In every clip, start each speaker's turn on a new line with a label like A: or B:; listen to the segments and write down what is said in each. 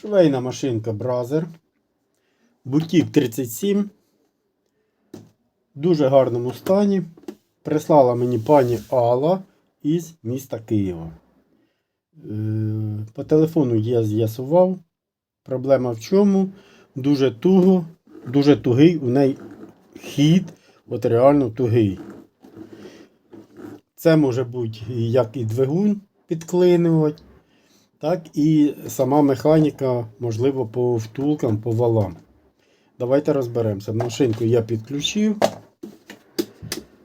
A: Швейна машинка Бразер. Бутік 37. В дуже гарному стані. Прислала мені пані Алла із міста Києва. Е, По телефону я з'ясував. Проблема в чому? Дуже туго, дуже тугий у неї хід, от реально тугий. Це може бути як і двигун підклинювати, так і сама механіка, можливо, по втулкам, по валам. Давайте розберемося. Машинку я підключив.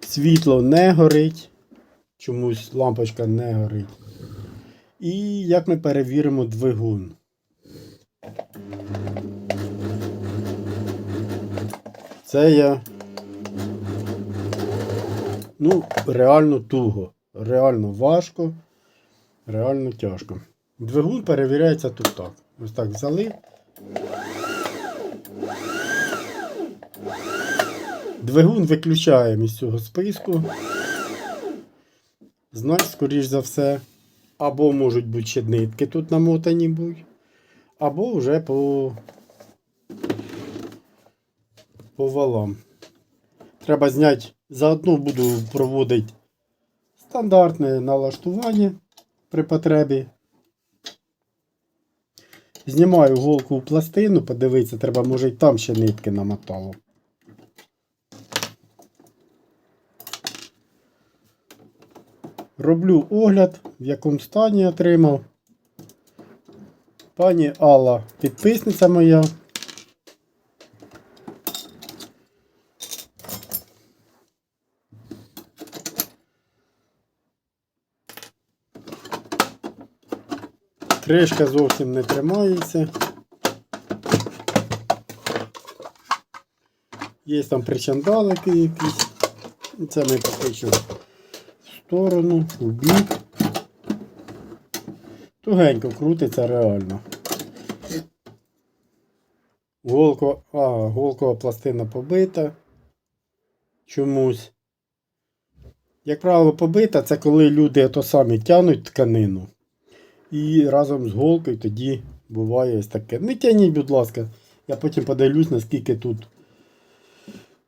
A: Світло не горить. Чомусь лампочка не горить. І як ми перевіримо двигун? Це я. Ну, реально туго. Реально важко. Реально тяжко. Двигун перевіряється тут так. Ось так взяли. Двигун виключаємо із цього списку. Значить, скоріш за все, або можуть бути ще нитки тут намотані будь, або вже по, по валам. Треба зняти. Заодно буду проводити стандартне налаштування при потребі. Знімаю голку в пластину, подивитися, треба, може, і там ще нитки намотало. Роблю огляд, в якому стані отримав. Пані Алла, підписниця моя. Кришка зовсім не тримається. Є там причандалики якісь. Це ми поки в сторону, в бік. Тугенько крутиться реально. Голко, а, голкова пластина побита. Чомусь. Як правило, побита, це коли люди то самі тянуть тканину. І разом з голкою тоді буває ось таке. Не тяніть, будь ласка. Я потім подивлюсь, наскільки тут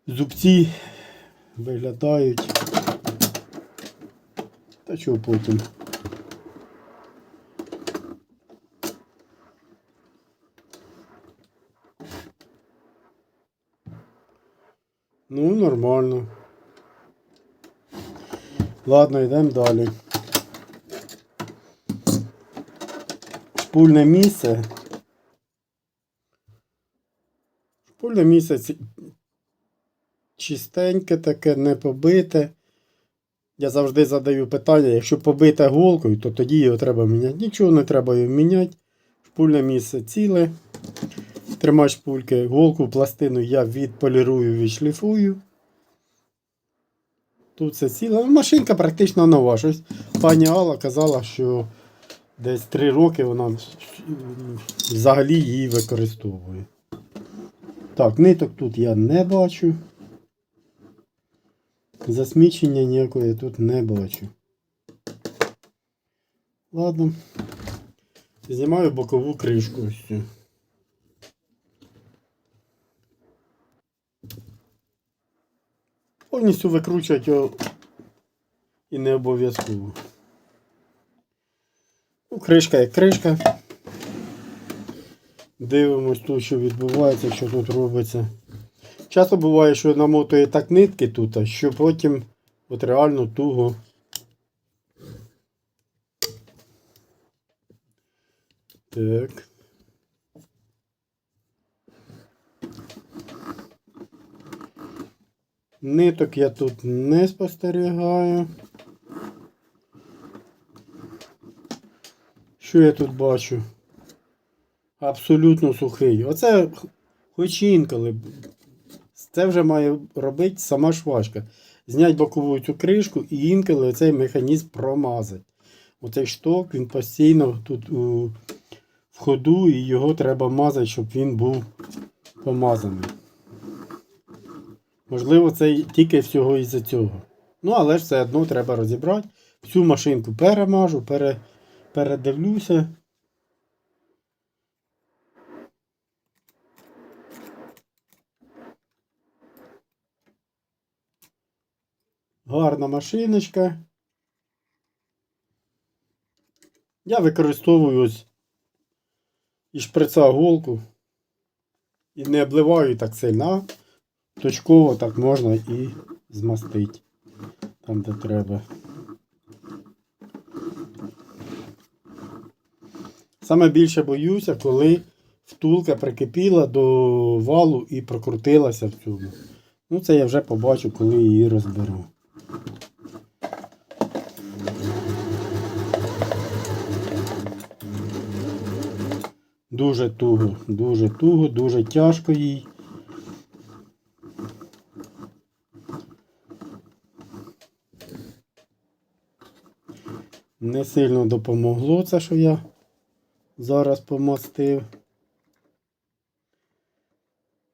A: зубці виглядають. Та чого потім. Ну, нормально. Ладно, йдемо далі. Шпульне місце. Шпульне місце чистеньке таке, не побите. Я завжди задаю питання, якщо побите голкою, то тоді його треба міняти. Нічого не треба його міняти. Шпульне місце ціле. Тримач шпульки, голку, пластину я відполірую, відшліфую. Тут все ціле. Ну, Машинка практично нова. Щось пані Алла казала, що десь 3 роки вона взагалі її використовує. Так, ниток тут я не бачу. Засмічення ніякого я тут не бачу. Ладно. Знімаю бокову кришку ось. Повністю викручувати його і не обов'язково. Кришка як кришка. Дивимось тут, що відбувається, що тут робиться. Часто буває, що намотує так нитки тут, що потім от реально туго. Так. Ниток я тут не спостерігаю. Що я тут бачу? Абсолютно сухий. Оце хоч інколи. Це вже має робити сама швачка. Зняти бокову цю кришку і інколи цей механізм промазати. Оцей шток, він постійно тут у, в ходу і його треба мазати, щоб він був помазаний. Можливо, це тільки всього із-за цього. Ну, але ж все одно треба розібрати. Всю машинку перемажу, пере, передивлюся. Гарна машиночка. Я використовую ось і шприца голку. І не обливаю так сильно, а точково так можна і змастити там, де треба. Саме більше боюся, коли втулка прикипіла до валу і прокрутилася в цьому. Ну, це я вже побачу, коли її розберу. Дуже туго, дуже туго, дуже тяжко їй. Не сильно допомогло це, що я зараз помастив.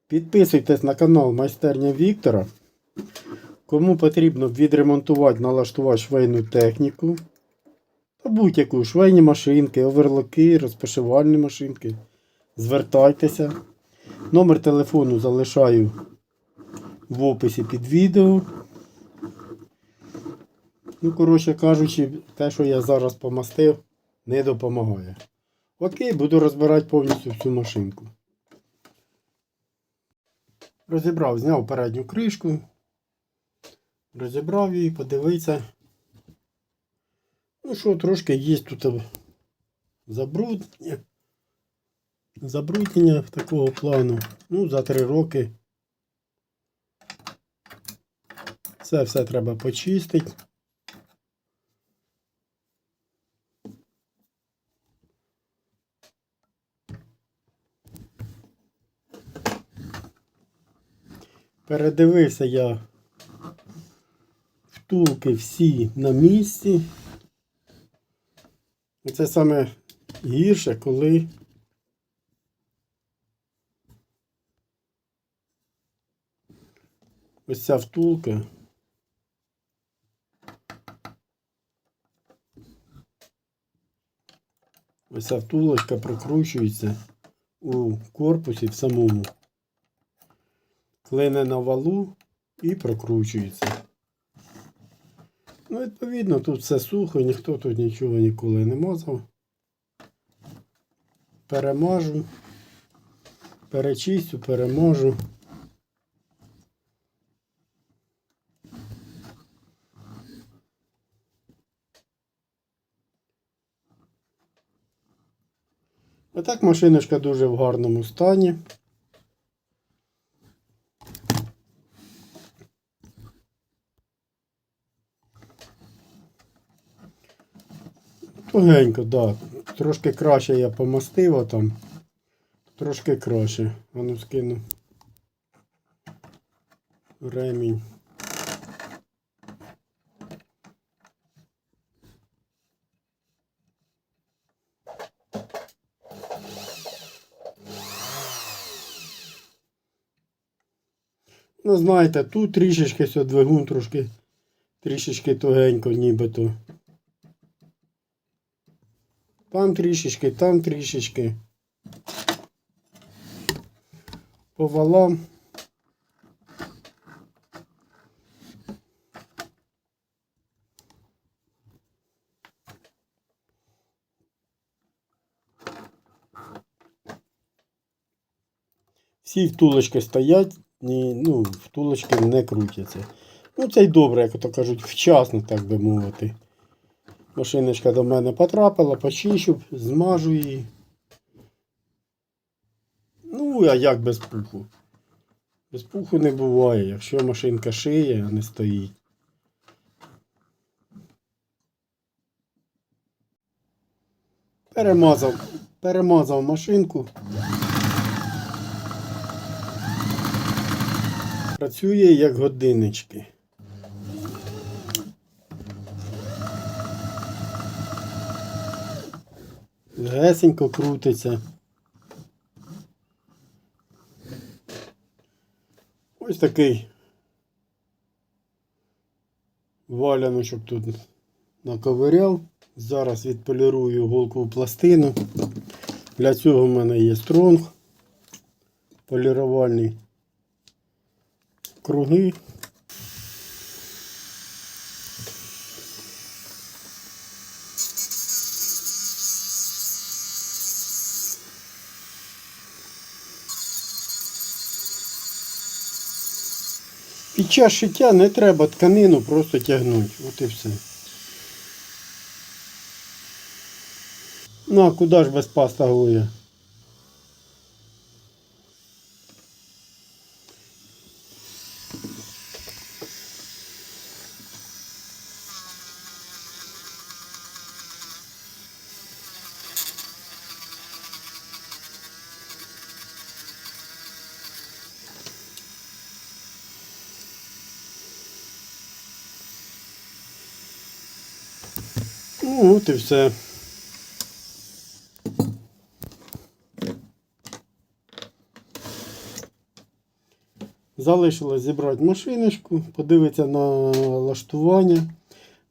A: Підписуйтесь на канал Майстерня Віктора. Кому потрібно відремонтувати, налаштувати швейну техніку. Та будь-яку швейні машинки, оверлоки, розпашивальні машинки. Звертайтеся. Номер телефону залишаю в описі під відео. Ну, коротше кажучи, те, що я зараз помастив, не допомагає. Окей, буду розбирати повністю всю машинку. Розібрав, зняв передню кришку. Розібрав її, подивився. Ну що, трошки є тут забруднення. Забруднення такого плану. Ну, за три роки. Це все треба почистити. Передивився я втулки всі на місці. І це саме гірше, коли ось ця втулка. Ось ця втулочка прокручується у корпусі в самому. Клине на валу і прокручується. Ну, відповідно, тут все сухо, ніхто тут нічого ніколи не мазав. Перемажу, перечистю, переможу. А так машиночка дуже в гарному стані. Тугенько, так. Да. Трошки краще я помастив там. Трошки краще. А ну скину. Ремінь. Ну, знаєте, тут трішечки ся двигун трошки трішечки тугенько нібито. Там трішечки, там трішечки. По валам. Всі втулочки стоять, ні, ну, втулочки не крутяться. Ну, це й добре, як то кажуть, вчасно, так би мовити. Машиночка до мене потрапила, почищу, змажу її. Ну, а як без пуху? Без пуху не буває, якщо машинка шиє, а не стоїть. Перемазав, перемазав машинку. Працює як годиннички. Гесенько крутиться. Ось такий валяночок тут наковиряв. Зараз відполірую голкову пластину. Для цього в мене є стронг полірувальний круги. Під час шиття не треба тканину просто тягнути. От і все. Ну а куди ж без паста Гоя? Ну, от і все. Залишилось зібрати машиночку, подивитися на лаштування.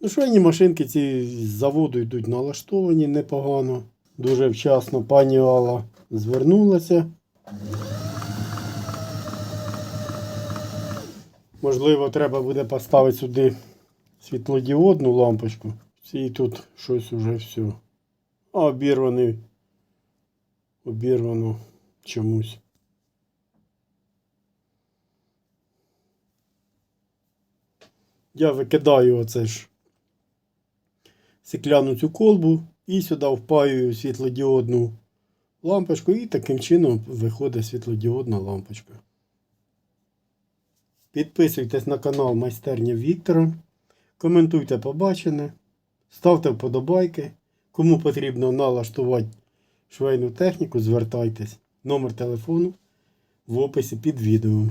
A: Ну, швейні машинки ці з заводу йдуть налаштовані непогано. Дуже вчасно пані Алла звернулася. Можливо, треба буде поставити сюди світлодіодну лампочку. І тут щось уже все. Обірваний. Обірвано чомусь. Я викидаю оце ж стекляну цю колбу і сюди впаюю світлодіодну лампочку, і таким чином виходить світлодіодна лампочка. Підписуйтесь на канал Майстерня Віктора. Коментуйте побачене. Ставте вподобайки. Кому потрібно налаштувати швейну техніку, звертайтесь. Номер телефону в описі під відео.